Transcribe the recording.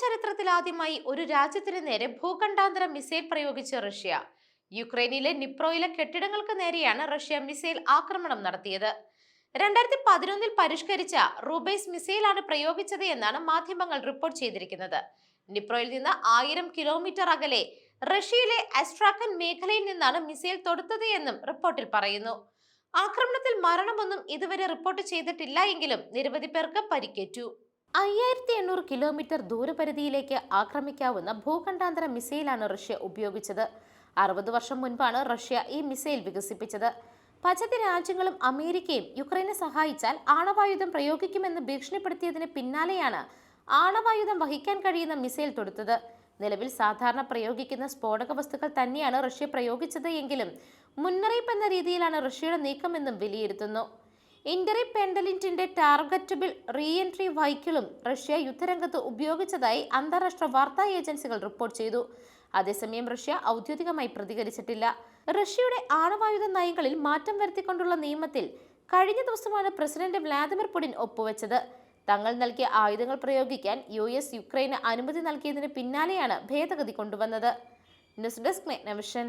ചരിത്രത്തിൽ ആദ്യമായി ഒരു രാജ്യത്തിന് നേരെ ഭൂഖണ്ഡാന്തര മിസൈൽ പ്രയോഗിച്ച റഷ്യ. യുക്രൈനിലെ നിപ്രോയിലെ കെട്ടിടങ്ങൾക്ക് നേരെയാണ് റഷ്യ മിസൈൽ ആക്രമണം നടത്തിയത്. രണ്ടായിരത്തി പതിനൊന്നിൽ പരിഷ്കരിച്ച റൂബൈസ് മിസൈലാണ് പ്രയോഗിച്ചത് എന്നാണ് മാധ്യമങ്ങൾ റിപ്പോർട്ട് ചെയ്തിരിക്കുന്നത്. നിപ്രോയിൽ നിന്ന് ആയിരം കിലോമീറ്റർ അകലെ റഷ്യയിലെ അസ്ട്രാക്കൻ മേഖലയിൽ നിന്നാണ് മിസൈൽ തൊടുത്തത് എന്നും റിപ്പോർട്ടിൽ പറയുന്നു. ആക്രമണത്തിൽ മരണമൊന്നും ഇതുവരെ റിപ്പോർട്ട് ചെയ്തിട്ടില്ല എങ്കിലും നിരവധി പേർക്ക് പരിക്കേറ്റു. അയ്യായിരത്തി എണ്ണൂറ് കിലോമീറ്റർ ദൂരപരിധിയിലേക്ക് ആക്രമിക്കാവുന്ന ഭൂഖണ്ഡാന്തര മിസൈലാണ് റഷ്യ ഉപയോഗിച്ചത്. അറുപത് വർഷം മുൻപാണ് റഷ്യ ഈ മിസൈൽ വികസിപ്പിച്ചത്. പച്ചത്തി രാജ്യങ്ങളും അമേരിക്കയും യുക്രൈനെ സഹായിച്ചാൽ ആണവായുധം പ്രയോഗിക്കുമെന്ന് ഭീഷണിപ്പെടുത്തിയതിന് പിന്നാലെയാണ് ആണവായുധം വഹിക്കാൻ കഴിയുന്ന മിസൈൽ തൊടുത്തത്. നിലവിൽ സാധാരണ പ്രയോഗിക്കുന്ന സ്ഫോടക വസ്തുക്കൾ തന്നെയാണ് റഷ്യ പ്രയോഗിച്ചത് എങ്കിലും മുന്നറിയിപ്പ് എന്ന രീതിയിലാണ് റഷ്യയുടെ നീക്കമെന്നും വിലയിരുത്തുന്നു. ഇന്ററിപെൻഡലിറ്റിന്റെ ടാർഗറ്റബിൾ റീഎൻട്രി വൈക്കിളും റഷ്യ യുദ്ധരംഗത്ത് ഉപയോഗിച്ചതായി അന്താരാഷ്ട്ര വാർത്താ ഏജൻസികൾ റിപ്പോർട്ട് ചെയ്തു. അതേസമയം റഷ്യ ഔദ്യോഗികമായി പ്രതികരിച്ചിട്ടില്ല. റഷ്യയുടെ ആണവായുധ നയങ്ങളിൽ മാറ്റം വരുത്തിക്കൊണ്ടുള്ള നിയമത്തിൽ കഴിഞ്ഞ ദിവസമാണ് പ്രസിഡന്റ് വ്ലാദിമിർ പുടിൻ ഒപ്പുവെച്ചത്. തങ്ങൾ നൽകിയ ആയുധങ്ങൾ പ്രയോഗിക്കാൻ യു എസ് യുക്രൈന് അനുമതി നൽകിയതിന് പിന്നാലെയാണ് ഭേദഗതി കൊണ്ടുവന്നത്. News desk നെവിഷൻ